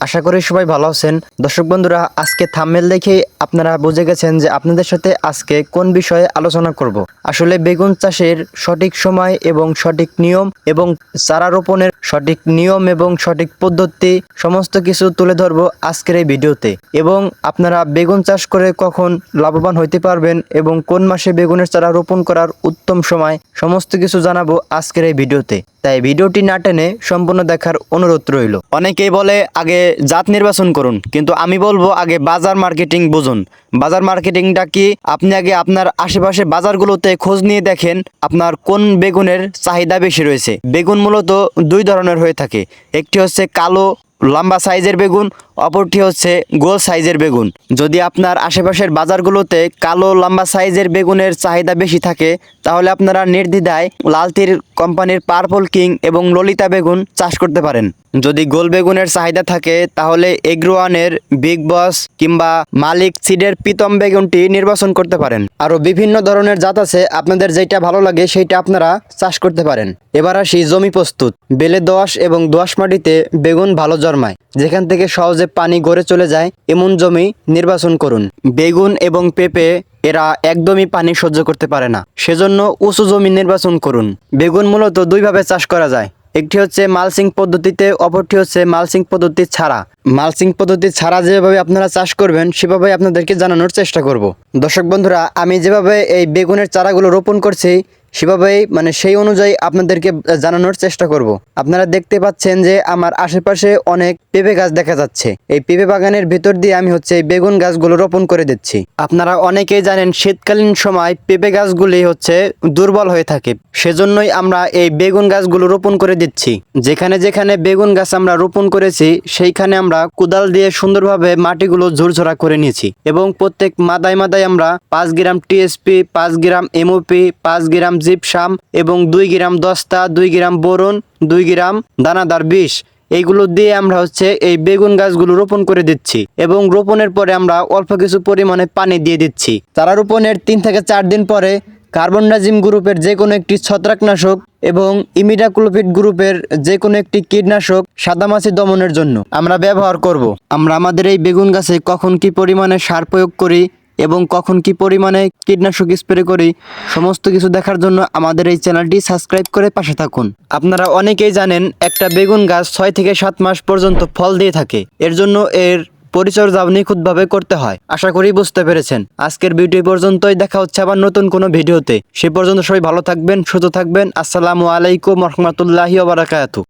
আশা করি সবাই ভালো আছেন। দর্শক বন্ধুরা, আজকে থাম্মেল দেখে আপনারা বুঝে গেছেন যে আপনাদের সাথে আজকে কোন বিষয়ে আলোচনা করব। আসলে বেগুন চাষের সঠিক সময় এবং সঠিক নিয়ম এবং চারা রোপণের সঠিক নিয়ম এবং সঠিক পদ্ধতি সমস্ত কিছু তুলে ধরবো আজকের এই ভিডিওতে। এবং আপনারা বেগুন চাষ করে কখন লাভবান হইতে পারবেন এবং কোন মাসে বেগুনের চারা রোপণ করার উত্তম সময় সমস্ত কিছু জানাব আজকের এই ভিডিওতে। তাই ভিডিওটি না টেনে সম্পূর্ণ দেখার অনুরোধ রইল। অনেকেই বলে, আগে জাত নির্বাচন করুন। কিন্তু আমি বলব আগে বাজার মার্কেটিং বুঝুন। বাজার মার্কেটিংটা কি? আপনি আগে আপনার আশেপাশে বাজারগুলোতে খোঁজ নিয়ে দেখেন আপনার কোন বেগুনের চাহিদা বেশি রয়েছে। বেগুন মূলত দুই ধরনের হয়ে থাকে। একটি হচ্ছে কালো, লম্বা সাইজের বেগুন অপরটি হচ্ছে গোল সাইজের বেগুন। যদি আপনার আশেপাশের বাজারগুলোতে কালো লম্বা সাইজের বেগুনের চাহিদা বেশি থাকে, তাহলে আপনারা নির্দ্বিধায় লালতির কোম্পানির পার্পল কিং এবং ললিতা বেগুন চাষ করতে পারেন। যদি গোল বেগুনের চাহিদা থাকে, তাহলে এগ্রোয়ানের বিগ বস কিংবা মালিক সিডের পিতম বেগুনটি নির্বাচন করতে পারেন। আরও বিভিন্ন ধরনের জাত আছে, আপনাদের যেটা ভালো লাগে সেইটা আপনারা চাষ করতে পারেন। এবার আসি জমি প্রস্তুত। বেলে দোআঁশ এবং দোআঁশ মাটিতে বেগুন ভালো জন্মায়, যেখান থেকে সহজে পানি গড়ে চলে যায়, এমন জমি নির্বাচন করুন। বেগুন এবং পেঁপে এরা একদমই পানি সহ্য করতে পারে না। সেজন্য উঁচু জমি নির্বাচন করুন। বেগুন মূলত দুইভাবে চাষ করা যায়। একটি হচ্ছে মালসিং পদ্ধতিতে, অপরটি হচ্ছে মালসিং পদ্ধতি ছাড়া। মালসিং পদ্ধতি ছাড়া যেভাবে আপনারা চাষ করবেন, সেভাবে আপনাদেরকে জানানোর চেষ্টা করব। দর্শক বন্ধুরা, আমি যেভাবে এই বেগুনের চারাগুলো রোপণ করছি সেভাবেই মানে সেই অনুযায়ী আপনাদেরকে জানানোর চেষ্টা করব। আপনারা দেখতে পাচ্ছেন যে আমার আশেপাশে অনেক পেঁপে গাছ দেখা যাচ্ছে। এই পেঁপে বাগানের ভেতর দিয়ে আমি হচ্ছে এই বেগুন গাছগুলো রোপণ করে দিচ্ছি। আপনারা অনেকেই জানেন শীতকালীন সময় পেঁপে গাছগুলি হচ্ছে দুর্বল হয়ে থাকে। সেজন্যই আমরা এই বেগুন গাছগুলো রোপণ করে দিচ্ছি। যেখানে যেখানে বেগুন গাছ আমরা রোপণ করেছি, সেইখানে আমরা কোদাল দিয়ে সুন্দরভাবে মাটিগুলো ঝুরঝরা করে নিয়েছি। এবং প্রত্যেক মাদায় মাদায় আমরা পাঁচ গ্রাম টিএসপি, পাঁচ গ্রাম এমওপি, পাঁচ গ্রাম জিপসাম এবং দুই গ্রাম দস্তা, দুই গ্রাম বোরন, দুই গ্রাম দানাদার বিষ এইগুলো দিয়ে আমরা হচ্ছে এই বেগুন গাছগুলো রোপণ করে দিচ্ছি এবং রোপণের পরে আমরা অল্প কিছু পরিমাণে পানি দিয়ে দিচ্ছি চারা রোপণের তিন থেকে চার দিন পরে কার্বনডাজিম গ্রুপের যে কোনো একটি ছত্রাকনাশক এবং ইমিডাক্লোপিড গ্রুপের যে কোনো একটি কীটনাশক সাদামাছি দমনের জন্য আমরা ব্যবহার করব। আমরা আমাদের এই বেগুন গাছে কখন কি পরিমাণে সার প্রয়োগ করি এবং কখন কি পরিমাণে কীটনাশক স্প্রে করি, সমস্ত কিছু দেখার জন্য আমাদের এই চ্যানেলটি সাবস্ক্রাইব করে পাশে থাকুন। আপনারা অনেকেই জানেন, একটা বেগুন গাছ ছয় থেকে সাত মাস পর্যন্ত ফল দিয়ে থাকে। এর জন্য এর পরিচর্যা নিখুঁতভাবে করতে হয়। আশা করি বুঝতে পেরেছেন। আজকের ভিডিও পর্যন্তই। দেখা হচ্ছে আবার নতুন কোনো ভিডিওতে। সে পর্যন্ত সবাই ভালো থাকবেন, সুস্থ থাকবেন। আসসালামু আলাইকুম রহমতুল্লাহি বারাকাতু